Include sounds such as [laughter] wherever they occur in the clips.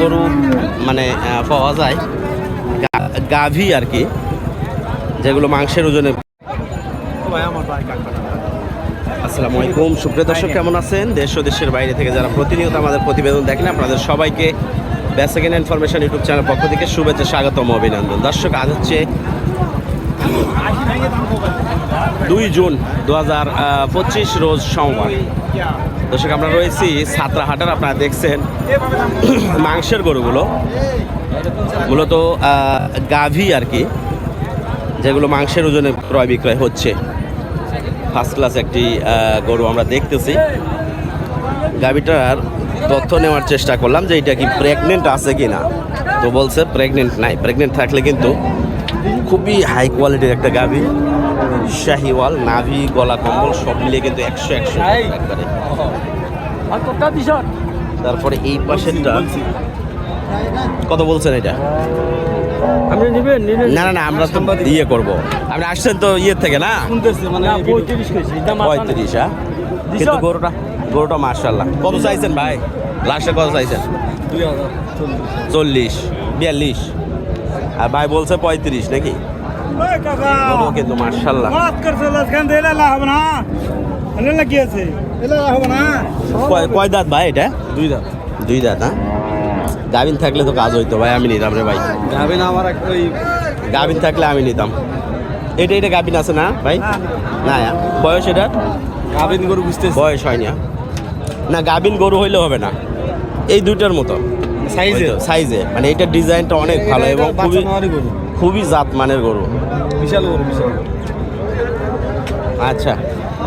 গরু মানে পাওয়া যায়। গাভী আর কি, যেগুলো মাংসের ওজনে আসসালামু আলাইকুম সুপ্রিয় দর্শক, কেমন আছেন? দেশ ও দেশের বাইরে থেকে যারা প্রতিনিয়ত আমাদের প্রতিবেদন দেখেন, আপনাদের সবাইকে বেসেকেন্ড ইনফরমেশন ইউটিউব চ্যানেল পক্ষ থেকে শুভেচ্ছা, স্বাগতম, অভিনন্দন। দর্শক, আজ হচ্ছে দুই জুন দু হাজার পঁচিশ রোজ সোমবার। দর্শক, আমরা রয়েছি সাতরাহাটার, আপনারা দেখছেন [clears throat] মাংসের গরুগুলো। মূলত গাভী আর কি, যেগুলো মাংসের ওজনে ক্রয় বিক্রয় হচ্ছে। ফার্স্ট ক্লাস একটি গরু আমরা দেখতেছি। গাভীটার তথ্য নেওয়ার চেষ্টা করলাম যে এটা কি প্রেগনেন্ট আছে কি না তো বলছে প্রেগনেন্ট নাই প্রেগনেন্ট থাকলে কিন্তু খুবই হাই কোয়ালিটির একটা গাভী। শাহিওয়াল নাভি গলা কম্বল সব মিলিয়ে কিন্তু একশো একশো একবারে। তারপরে এই পাশেরটা কত বলছেন এটা? আপনি নেবেন না না না আমরা তো ইয়ে করব। আপনি আসছেন তো ইয়ের থেকে না? মানে পঁয়ত্রিশ হ্যাঁ? কিন্তু গরুটা গরুটা মার্শাল্লাহ কত চাইছেন ভাই? লাস্টে কত চাইছেন? চল্লিশ বিয়াল্লিশ। আর ভাই বলছে পঁয়ত্রিশ নাকি? গরু কিন্তু মার্শাল্লাহ কয় কয় দাঁত ভাই এটা? দুই দাম দুই দাঁত হ্যাঁ? গাভিন থাকলে তো কাজ হইতো ভাই আমি নিতাম রে ভাই। যাবেন আমার ওই গাভিন থাকলে আমি নিতাম। এটা এটা গাভিন আছে না ভাই? না। হ্যাঁ। বয়স এটা? গাভিন গরু বুঝতে বয়স হয়নি হ্যাঁ? না গাভিন গরু হইলে হবে না। এই দুইটার মতো। সাইজে? সাইজে। মানে এটার ডিজাইনটা অনেক ভালো এবং খুবই খুবই জাত মানের গরু। বিশাল গরু বিশাল আচ্ছা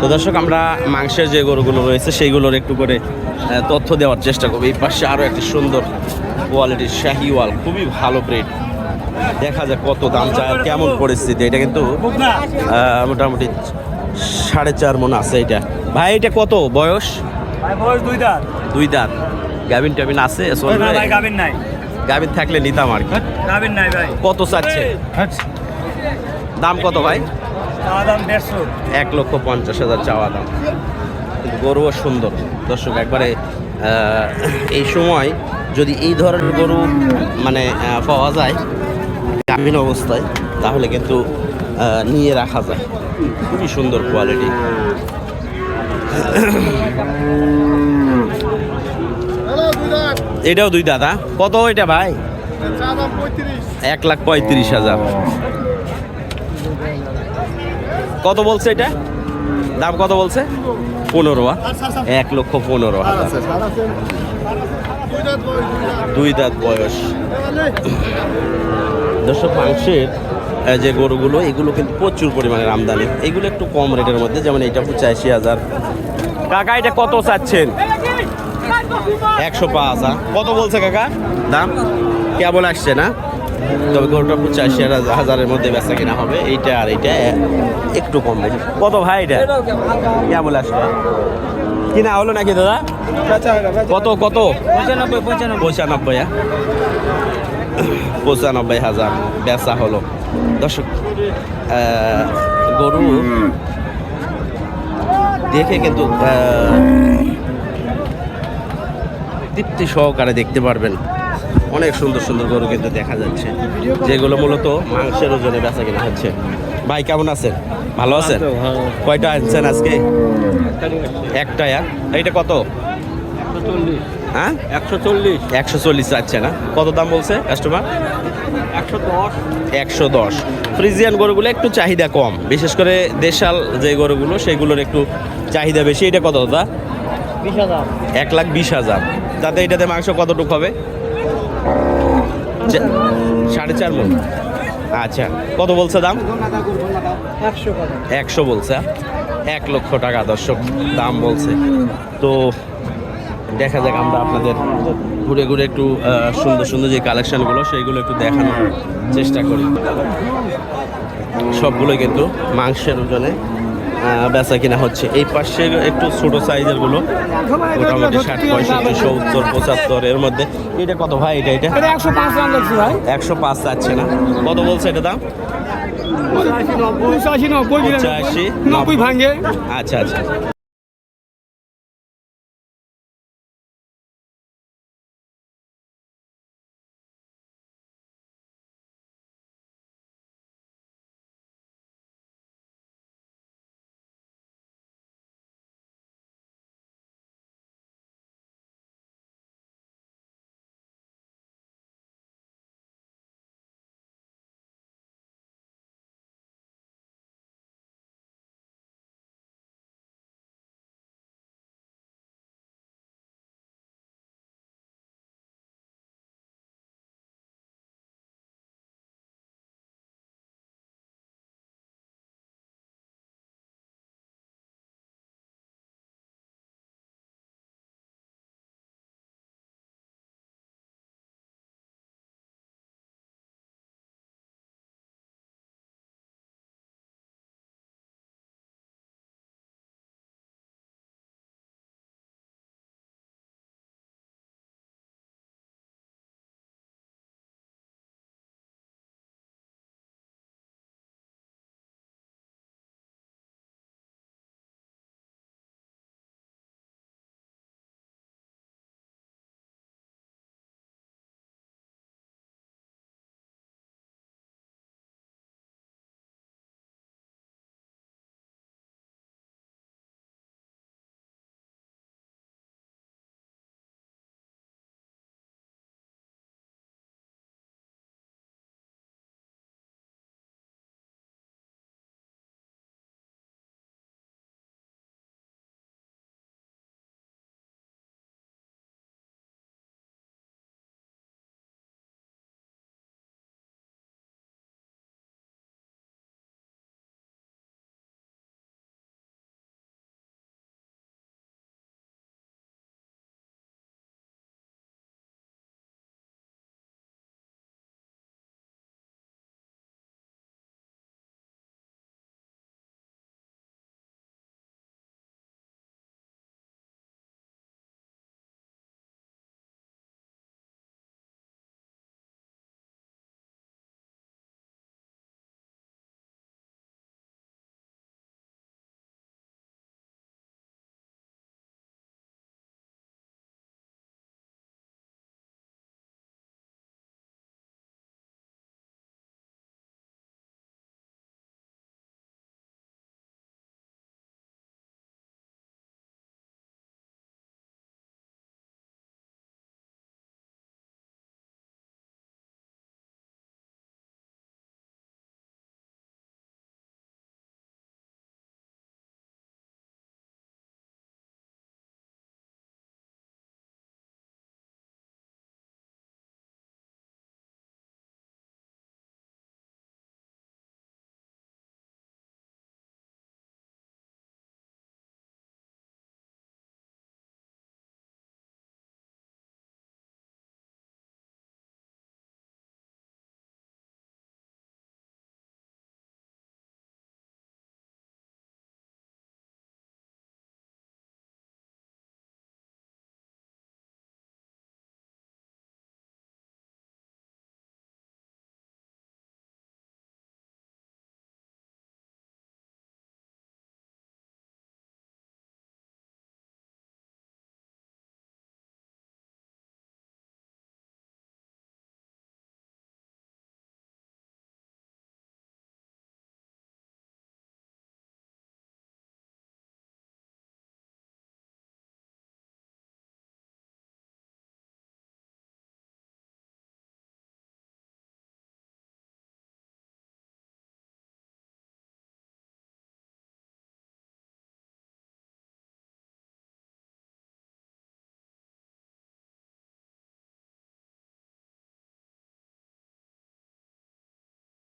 তো দর্শক আমরা মাংসের যে গরুগুলো রয়েছে সেইগুলোর একটু করে তথ্য দেওয়ার চেষ্টা করব। এই পাশে আরও একটি সুন্দর কোয়ালিটির শাহিওয়াল খুবই ভালো ব্রেড দেখা যায় কত দাম চায় কেমন পরিস্থিতি। এটা কিন্তু মোটামুটি সাড়ে চার মন আছে এটা। ভাই এটা কত বয়স? বয়স দুই দাঁত। দুই দাঁত। গাভিন টাভিন আছে নাই। গাভিন থাকলে নিতাম আর কি। গাবিন নাই ভাই। কত চাচ্ছে? দাম কত ভাই? দাম দেড়শো। এক লক্ষ পঞ্চাশ হাজার চাওয়া দাম। কিন্তু গরুও সুন্দর। দর্শক একবারে এই সময় যদি এই ধরনের গরু মানে পাওয়া যায় গ্রামীণ অবস্থায় তাহলে কিন্তু নিয়ে রাখা যায়। খুবই সুন্দর কোয়ালিটি এটাও দুই দাদা। কত এটা ভাই? এক লাখ পঁয়ত্রিশ হাজার। কত বলছে এটা? দাম কত বলছে? পনেরো এক লক্ষ পনেরো হাজার। দুই দাঁত বয়স দর্শক মাংসের যে গরুগুলো এগুলো কিন্তু প্রচুর পরিমাণের আমদানি। এগুলো একটু কম রেটের মধ্যে যেমন এটা পঁচাশি হাজার। কাকা এটা কত চাচ্ছেন? একশো পাঁচ আ? কত বলছে কাকা? দাম? কেমন আসছে না। তবে গরুটা পঁচাশি হাজারের মধ্যে বেচা কিনা হবে। এইটা আর এইটা একটু কম বেশি। কত ভাই এটা? কেমন আসবে কিনা হলো নাকি দাদা? কত কত? পঁচানব্বই পঁচানব্বই। পঁচানব্বই হ্যাঁ? পঁচানব্বই হাজার বেচা হলো। দর্শক আহ, গরু দেখে কিন্তু তৃপ্তি সহকারে দেখতে পারবেন। অনেক সুন্দর সুন্দর গরু কিন্তু দেখা যাচ্ছে যেগুলো মূলত মাংসের ওজনে বেচা কিনা হচ্ছে। ভাই কেমন আছেন? ভালো আছেন? কয়টা আনছেন আজকে? একটা এক এইটা কত? হ্যাঁ? একশো চল্লিশ। একশো চল্লিশ যাচ্ছে না। কত দাম বলছে কাস্টমার একশো দশ। একশো দশ। ফ্রিজিয়ান গরুগুলো একটু চাহিদা কম। বিশেষ করে দেশাল যে গরুগুলো সেগুলোর একটু চাহিদা বেশি। এটা কত দাদা? এক লাখ বিশ হাজার। তাতে এটাতে মাংস কতটুকু হবে? সাড়ে চার মন। আচ্ছা কত বলছে দাম? একশো বলছে এক লক্ষ টাকা দর্শক দাম বলছে। তো দেখা যাক আমরা আপনাদের ঘুরে ঘুরে একটু সুন্দর সুন্দর যে কালেকশনগুলো সেইগুলো একটু দেখানোর চেষ্টা করি। সবগুলোই কিন্তু মাংসের ওজনে বেচা কিনা হচ্ছে। এই পাশে একটু ছোট সাইজেরগুলো মোটামুটি ষাট পঁয়ষট্টি সত্তর পঁচাত্তর এর মধ্যে। এটা কত ভাই এটা এটা? একশো পাঁচ ভাই। একশো পাঁচ যাচ্ছে না। কত বলছে এটা দাম? পঁচাশি নব্বই ভাঙে। আচ্ছা আচ্ছা।